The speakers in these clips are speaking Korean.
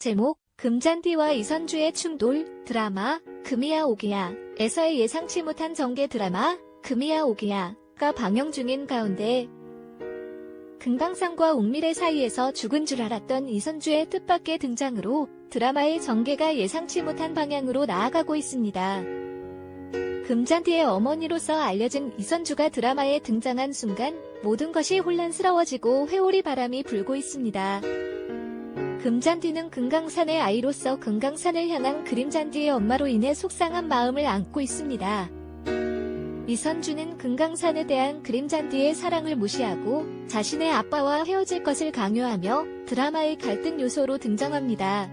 제목 금잔디와 이선주의 충돌 드라마 금이야 오기야 에서의 예상치 못한 전개 드라마 금이야 오기야가 방영 중인 가운데 금강산과 옥밀의 사이에서 죽은 줄 알았던 이선주의 뜻밖의 등장으로 드라마의 전개가 예상치 못한 방향으로 나아가고 있습니다. 금잔디의 어머니로서 알려진 이선주가 드라마에 등장한 순간 모든 것이 혼란스러워지고 회오리 바람이 불고 있습니다. 금잔디는 금강산의 아이로서 금강산을 향한 그림잔디의 엄마로 인해 속상한 마음을 안고 있습니다. 이선주는 금강산에 대한 그림잔디의 사랑을 무시하고 자신의 아빠와 헤어질 것을 강요하며 드라마의 갈등 요소로 등장합니다.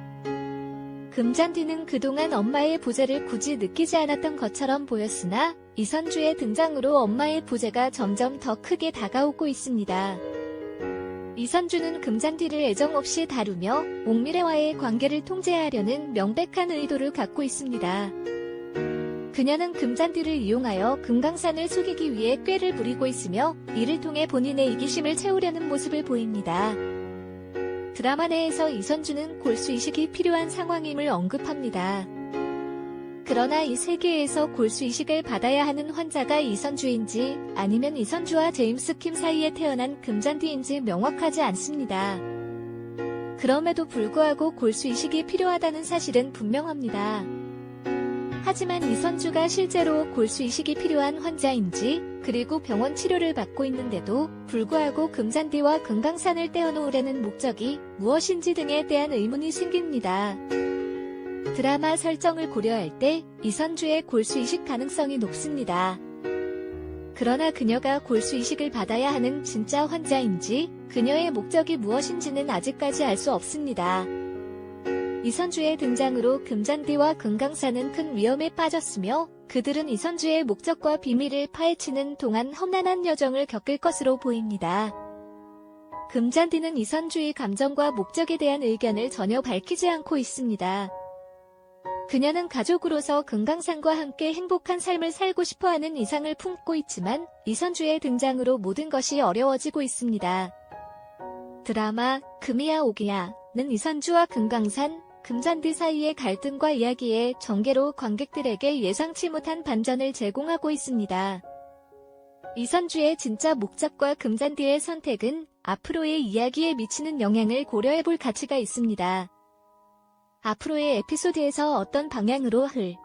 금잔디는 그동안 엄마의 부재를 굳이 느끼지 않았던 것처럼 보였으나 이선주의 등장으로 엄마의 부재가 점점 더 크게 다가오고 있습니다. 이선주는 금잔디를 애정 없이 다루며 옥미래와의 관계를 통제하려는 명백한 의도를 갖고 있습니다. 그녀는 금잔디를 이용하여 금강산을 속이기 위해 꾀를 부리고 있으며 이를 통해 본인의 이기심을 채우려는 모습을 보입니다. 드라마 내에서 이선주는 골수 이식이 필요한 상황임을 언급합니다. 그러나 이 세계에서 골수 이식을 받아야 하는 환자가 이선주인지 아니면 이선주와 제임스 킴 사이에 태어난 금잔디인지 명확하지 않습니다. 그럼에도 불구하고 골수 이식이 필요하다는 사실은 분명합니다. 하지만 이선주가 실제로 골수 이식이 필요한 환자인지 그리고 병원 치료를 받고 있는데도 불구하고 금잔디와 금강산을 떼어놓으려는 목적이 무엇인지 등에 대한 의문이 생깁니다. 드라마 설정을 고려할 때 이선주의 골수 이식 가능성이 높습니다. 그러나 그녀가 골수 이식을 받아야 하는 진짜 환자인지 그녀의 목적이 무엇인지는 아직까지 알 수 없습니다. 이선주의 등장으로 금잔디와 금강산은 큰 위험에 빠졌으며 그들은 이선주의 목적과 비밀을 파헤치는 동안 험난한 여정을 겪을 것으로 보입니다. 금잔디는 이선주의 감정과 목적에 대한 의견을 전혀 밝히지 않고 있습니다. 그녀는 가족으로서 금강산과 함께 행복한 삶을 살고 싶어하는 이상을 품고 있지만 이선주의 등장으로 모든 것이 어려워지고 있습니다. 드라마 금이야 오기야는 이선주와 금강산, 금잔디 사이의 갈등과 이야기에 전개로 관객들에게 예상치 못한 반전을 제공하고 있습니다. 이선주의 진짜 목적과 금잔디의 선택은 앞으로의 이야기에 미치는 영향을 고려해볼 가치가 있습니다. 앞으로의 에피소드에서 어떤 방향으로 흘